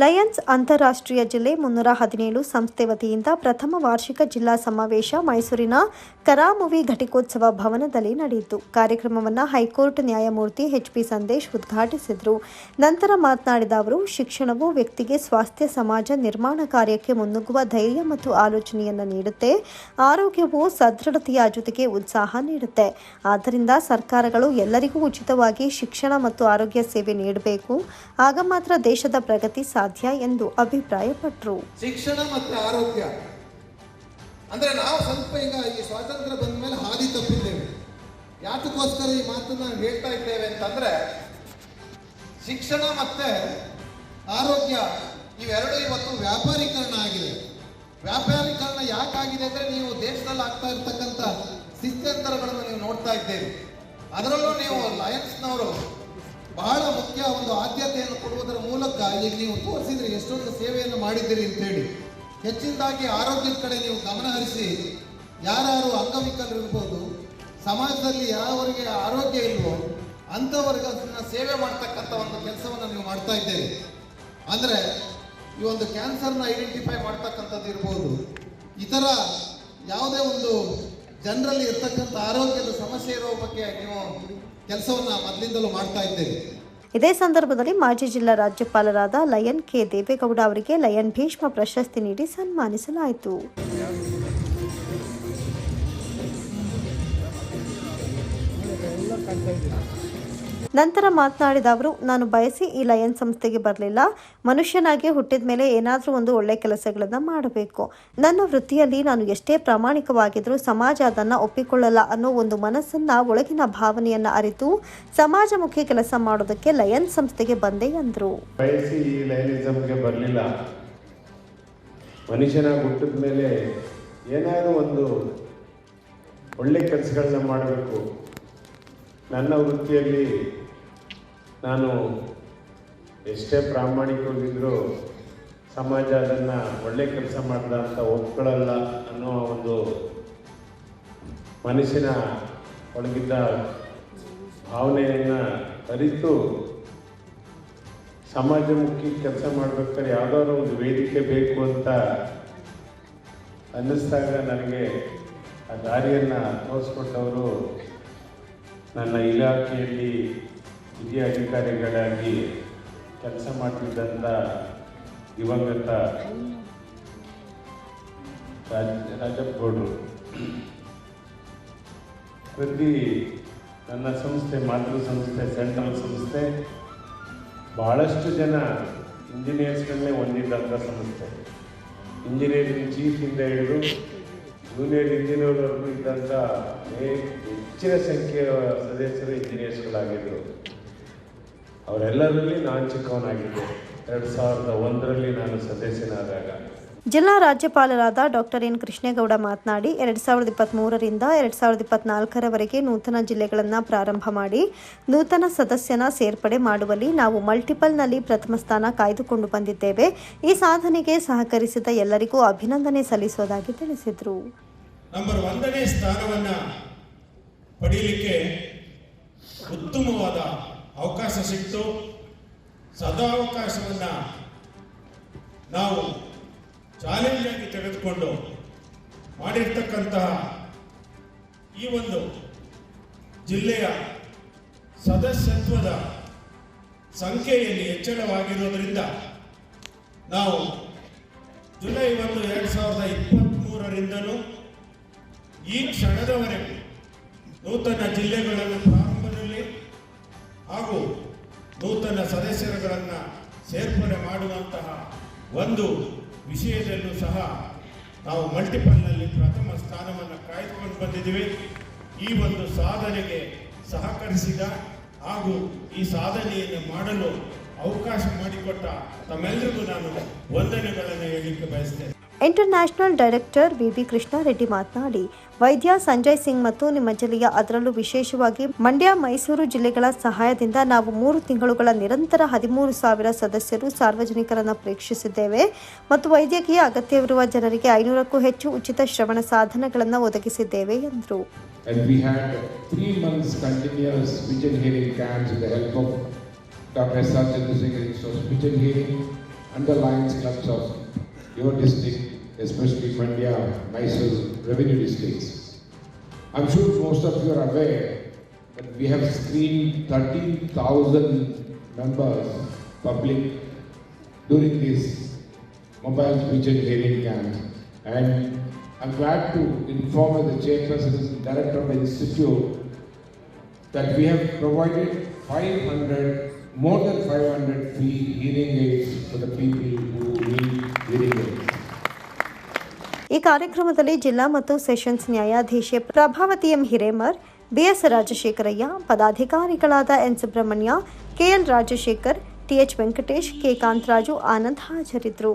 Lions ಅಂತಾರಾಷ್ಟ್ರೀಯ ಜಿಲ್ಲೆ ಮುನ್ನೂರ ಹದಿನೇಳು ಸಂಸ್ಥೆ ವತಿಯಿಂದ ಪ್ರಥಮ ವಾರ್ಷಿಕ ಜಿಲ್ಲಾ ಸಮಾವೇಶ ಮೈಸೂರಿನ ಕರಾಮುವಿ ಘಟಿಕೋತ್ಸವ ಭವನದಲ್ಲಿ ನಡೆಯಿತು. ಕಾರ್ಯಕ್ರಮವನ್ನು ಹೈಕೋರ್ಟ್ ನ್ಯಾಯಮೂರ್ತಿ ಎಚ್ ಪಿ ಸಂದೇಶ್ ಉದ್ಘಾಟಿಸಿದರು. ನಂತರ ಮಾತನಾಡಿದ ಅವರು, ಶಿಕ್ಷಣವು ವ್ಯಕ್ತಿಗೆ ಸ್ವಾಸ್ಥ್ಯ, ಸಮಾಜ ನಿರ್ಮಾಣ ಕಾರ್ಯಕ್ಕೆ ಮುನ್ನುಗ್ಗುವ ಧೈರ್ಯ ಮತ್ತು ಆಲೋಚನೆಯನ್ನು ನೀಡುತ್ತೆ. ಆರೋಗ್ಯವು ಸದೃಢತೆಯ ಜೊತೆಗೆ ಉತ್ಸಾಹ ನೀಡುತ್ತೆ. ಆದ್ದರಿಂದ ಸರ್ಕಾರಗಳು ಎಲ್ಲರಿಗೂ ಉಚಿತವಾಗಿ ಶಿಕ್ಷಣ ಮತ್ತು ಆರೋಗ್ಯ ಸೇವೆ ನೀಡಬೇಕು. ಆಗ ಮಾತ್ರ ದೇಶದ ಪ್ರಗತಿ ಸಾಧ್ಯ. ಎಂದು ಅಭಿಪ್ರಾಯಪಟ್ಟರು ಶಿಕ್ಷಣ ಮತ್ತು ಆರೋಗ್ಯ. ಅಂದ್ರೆ ನಾವು ಸ್ವಲ್ಪ ಈಗ ಈ ಸ್ವಾತಂತ್ರ್ಯ ಬಂದ ಮೇಲೆ ಹಾದಿ ತಪ್ಪಿದ್ದೇವೆ. ಯಾತಕ್ಕೋಸ್ಕರ ಈ ಮಾತನ್ನ ಹೇಳ್ತಾ ಇದ್ದೇವೆ ಅಂತಂದ್ರೆ, ಶಿಕ್ಷಣ ಮತ್ತೆ ಆರೋಗ್ಯ ಇವೆರಡು ಇವತ್ತು ವ್ಯಾಪಾರೀಕರಣ ಆಗಿದೆ. ವ್ಯಾಪಾರೀಕರಣ ಯಾಕಾಗಿದೆ ಅಂದ್ರೆ ನೀವು ದೇಶದಲ್ಲಿ ಆಗ್ತಾ ಇರ್ತಕ್ಕಂಥ ಸ್ಥಿತ್ಯಂತರಗಳನ್ನು ನೀವು ನೋಡ್ತಾ ಇದ್ದೇವೆ ಅದರಲ್ಲೂ ನೀವು ಲಯನ್ಸ್ನವರು ಬಹಳ ಮುಖ್ಯ ಒಂದು ಆದ್ಯತೆಯನ್ನು ಕೊಡುವುದರ ಮೂಲಕ ಈಗ ನೀವು ತೋರಿಸಿದ್ರೆ ಎಷ್ಟೊಂದು ಸೇವೆಯನ್ನು ಮಾಡಿದ್ದೀರಿ ಅಂತೇಳಿ. ಹೆಚ್ಚಿನದಾಗಿ ಆರೋಗ್ಯದ ಕಡೆ ನೀವು ಗಮನ ಹರಿಸಿ ಯಾರು ಅಂಗವಿಕಲರು ಇರ್ಬೋದು, ಸಮಾಜದಲ್ಲಿ ಯಾರವರಿಗೆ ಆರೋಗ್ಯ ಇಲ್ವೋ ಅಂಥವ್ರಿಗೆ ಸೇವೆ ಮಾಡ್ತಕ್ಕಂಥ ಒಂದು ಕೆಲಸವನ್ನು ನೀವು ಮಾಡ್ತಾ ಇದ್ದೀರಿ. ಅಂದರೆ ಈ ಒಂದು ಕ್ಯಾನ್ಸರ್ನ ಐಡೆಂಟಿಫೈ ಮಾಡ್ತಕ್ಕಂಥದ್ದು ಇರ್ಬೋದು. ಇತರ ಯಾವುದೇ ಒಂದು ಜನರಲ್ಲಿ ಇರ್ತಕ್ಕಂಥ ಆರೋಗ್ಯದ ಸಮಸ್ಯೆ ಇರೋ ಬಗ್ಗೆ ನೀವು ಕೆಲಸವನ್ನ ಮೊದಲಿಂದಲೂ ಮಾಡ್ತಾ ಇದ್ದೇವೆ ಇದೇ ಸಂದರ್ಭದಲ್ಲಿ ಮಾಜಿ ಜಿಲ್ಲಾ ರಾಜ್ಯಪಾಲರಾದ ಲಯನ್ ಕೆ ದೇವೇಗೌಡ ಅವರಿಗೆ ಲಯನ್ ಭೀಷ್ಮ ಪ್ರಶಸ್ತಿ ನೀಡಿ ಸನ್ಮಾನಿಸಲಾಯಿತು. ನಂತರ ಮಾತನಾಡಿದ ಅವರು, ನಾನು ಬಯಸಿ ಈ ಲಯನ್ ಸಂಸ್ಥೆಗೆ ಬರಲಿಲ್ಲ. ಮನುಷ್ಯನಾಗಿ ಹುಟ್ಟಿದ ಮೇಲೆ ಏನಾದರೂ ಒಂದು ಒಳ್ಳೆ ಕೆಲಸಗಳನ್ನು ಮಾಡಬೇಕು. ನನ್ನ ವೃತ್ತಿಯಲ್ಲಿ ನಾನು ಎಷ್ಟೇ ಪ್ರಾಮಾಣಿಕವಾಗಿದ್ದರೂ ಸಮಾಜ ಅದನ್ನು ಒಪ್ಪಿಕೊಳ್ಳಲ್ಲ ಅನ್ನೋ ಒಂದು ಮನಸ್ಸನ್ನು, ಒಳಗಿನ ಭಾವನೆಯನ್ನು ಅರಿತು ಸಮಾಜಮುಖಿ ಕೆಲಸ ಮಾಡೋದಕ್ಕೆ ಲಯನ್ ಸಂಸ್ಥೆಗೆ ಬಂದೆ ಎಂದರು ಬಯಸಿ ಈ ಲಯನಿಸಮ್ಗೆ ಬರಲಿಲ್ಲ. ಮನುಷ್ಯನಾಗಿ ಹುಟ್ಟಿದ ಮೇಲೆ ಏನಾದರೂ ಒಂದು ಒಳ್ಳೆ ಕೆಲಸಗಳನ್ನ ಮಾಡಬೇಕು. ನನ್ನ ವೃತ್ತಿಯಲ್ಲಿ ನಾನು ಎಷ್ಟೇ ಪ್ರಾಮಾಣಿಕವಾಗಿದ್ದರೂ ಸಮಾಜ ಅದನ್ನು ಒಳ್ಳೆ ಕೆಲಸ ಮಾಡ್ದ ಅಂತ ಒಪ್ಕೊಳ್ಳಲ್ಲ ಅನ್ನೋ ಒಂದು ಮನಸ್ಸಿನ ಒಳಗಿದ್ದ ಭಾವನೆಯನ್ನು ಅರಿತು ಸಮಾಜಮುಖಿ ಕೆಲಸ ಮಾಡಬೇಕಾದ್ರೆ ಯಾವುದಾದ್ರು ಒಂದು ವೇದಿಕೆ ಬೇಕು ಅಂತ ಅನ್ನಿಸ್ದಾಗ ನನಗೆ ಆ ದಾರಿಯನ್ನು ತೋರಿಸ್ಕೊಟ್ಟವರು ನನ್ನ ಇಲಾಖೆಯಲ್ಲಿ ಹಿರಿಯ ಅಧಿಕಾರಿಗಳಾಗಿ ಕೆಲಸ ಮಾಡ್ತಿದ್ದಂಥ ದಿವಂಗತ ರಾಜ, ರಾಜಪ್ಪಗೌಡರು. ಪ್ರತಿ ನನ್ನ ಸಂಸ್ಥೆ, ಮಾತೃ ಸಂಸ್ಥೆ, ಸೆಂಟ್ರಲ್ ಸಂಸ್ಥೆ ಬಹಳಷ್ಟು ಜನ ಇಂಜಿನಿಯರ್ಸ್ಗಳನ್ನೇ ಹೊಂದಿದ್ದಂಥ ಸಂಸ್ಥೆ. ಇಂಜಿನಿಯರಿಂಗ್ ಚೀಫಿಂದ ಹಿಡಿದು ಜೂನಿಯರ್ ಇಂಜಿನಿಯರ್ವರೆಗೂ ಇದ್ದಂಥ ಹೆಚ್ಚಿನ ಸಂಖ್ಯೆಯ ಸದಸ್ಯರು ಇಂಜಿನಿಯರ್ಸ್ಗಳಾಗಿದ್ದರು ಅವರೆಲ್ಲರಲ್ಲಿ ನಾನು ಚಿಕ್ಕವನಾಗಿದ್ದೆ. ಎರಡು ಸಾವಿರದ ಒಂದರಲ್ಲಿ ನಾನು ಸದಸ್ಯನಾದಾಗ. ಜಿಲ್ಲಾ ರಾಜ್ಯಪಾಲರಾದ ಡಾಕ್ಟರ್ ಎನ್ ಕೃಷ್ಣೇಗೌಡ ಮಾತನಾಡಿ ಎರಡ್ ಸಾವಿರದ ಇಪ್ಪತ್ತ್ಮೂರರಿಂದ ಎರಡ್ ಸಾವಿರದ ಇಪ್ಪತ್ನಾಲ್ಕರವರೆಗೆ ನೂತನ ಜಿಲ್ಲೆಗಳನ್ನು ಪ್ರಾರಂಭ ಮಾಡಿ ನೂತನ ಸದಸ್ಯನ ಸೇರ್ಪಡೆ ಮಾಡುವಲ್ಲಿ ನಾವು ಮಲ್ಟಿಪಲ್ನಲ್ಲಿ ಪ್ರಥಮ ಸ್ಥಾನ ಕಾಯ್ದುಕೊಂಡು ಬಂದಿದ್ದೇವೆ. ಈ ಸಾಧನೆಗೆ ಸಹಕರಿಸಿದ ಎಲ್ಲರಿಗೂ ಅಭಿನಂದನೆ ಸಲ್ಲಿಸುವುದಾಗಿ ತಿಳಿಸಿದರು. ನಂಬರ್ ಒಂದನೇ ಸ್ಥಾನವನ್ನ ಪಡೆಯಲಿಕ್ಕೆ ಉತ್ತಮವಾದ ಅವಕಾಶ ಸಿಕ್ತು. ಸದಾವಕಾಶವನ್ನು ನಾವು ಚಾಲೆಂಜ್ ಆಗಿ ತೆಗೆದುಕೊಂಡು ಮಾಡಿರ್ತಕ್ಕಂತಹ ಈ ಒಂದು ಜಿಲ್ಲೆಯ ಸದಸ್ಯತ್ವದ ಸಂಖ್ಯೆಯಲ್ಲಿ ಹೆಚ್ಚಳವಾಗಿರೋದರಿಂದ ನಾವು ಜುಲೈ ಒಂದು ಎರಡು ಸಾವಿರದ ಇಪ್ಪತ್ತ್ಮೂರರಿಂದಲೂ ಈ ಕ್ಷಣದವರೆಗೆ ನೂತನ ಜಿಲ್ಲೆಗಳನ್ನು ಸದಸ್ಯರುಗಳನ್ನು ಸೇರ್ಪಡೆ ಮಾಡುವಂತಹ ಒಂದು ವಿಷಯದಲ್ಲೂ ಸಹ ನಾವು ಮಲ್ಟಿಪಲ್ನಲ್ಲಿ ಪ್ರಥಮ ಸ್ಥಾನವನ್ನು ಕಾಯ್ದುಕೊಂಡು ಬಂದಿದ್ದೀವಿ. ಈ ಒಂದು ಸಾಧನೆಗೆ ಸಹಕರಿಸಿದ ಹಾಗೂ ಈ ಸಾಧನೆಯನ್ನು ಮಾಡಲು ಅವಕಾಶ ಮಾಡಿಕೊಟ್ಟ ತಮ್ಮೆಲ್ಲರಿಗೂ ನಾನು ವಂದನೆಗಳನ್ನು ಹೇಳಲಿಕ್ಕೆ ಬಯಸ್ತೇನೆ. ಇಂಟರ್ನ್ಯಾಷನಲ್ ಡೈರೆಕ್ಟರ್ ವಿವಿ ಕೃಷ್ಣಾರೆಡ್ಡಿ ಮಾತನಾಡಿ ವೈದ್ಯ ಸಂಜಯ್ ಸಿಂಗ್ ಮತ್ತು ನಿಮ್ಮ ಜಿಲ್ಲೆಯ ಅದರಲ್ಲೂ ವಿಶೇಷವಾಗಿ ಮಂಡ್ಯ ಮೈಸೂರು ಜಿಲ್ಲೆಗಳ ಸಹಾಯದಿಂದ ನಾವು ಮೂರು ತಿಂಗಳುಗಳ ನಿರಂತರ ಹದಿಮೂರು ಸಾವಿರ ಸದಸ್ಯರು ಸಾರ್ವಜನಿಕರನ್ನು ಪ್ರೇಕ್ಷಿಸಿದ್ದೇವೆ ಮತ್ತು ವೈದ್ಯಕೀಯ ಅಗತ್ಯವಿರುವ ಜನರಿಗೆ ಐನೂರಕ್ಕೂ ಹೆಚ್ಚು ಉಚಿತ ಶ್ರವಣ ಸಾಧನಗಳನ್ನು ಒದಗಿಸಿದ್ದೇವೆ ಎಂದರು. Your district, especially Mandya, Mysore revenue districts. I'm sure most of you are aware that we have screened 13,000 members, public, during this mobile speech and hearing camp. And I'm glad to inform the chairperson and director of the institute that we have provided 500, more than 500 free hearing aids for the people who need hearing aids. ಈ ಕಾರ್ಯಕ್ರಮದಲ್ಲಿ ಜಿಲ್ಲಾ ಮತ್ತು sessions ನ್ಯಾಯಾಧೀಶೆ Prabhavati M ಹಿರೇಮರ್, BS Rajashekharaiah, ಪದಾಧಿಕಾರಿಗಳಾದ N Subrahmanya KL Rajashekhar TH Venkatesh, K Kantharaju Anand ಹಾಜರಿದ್ದರು.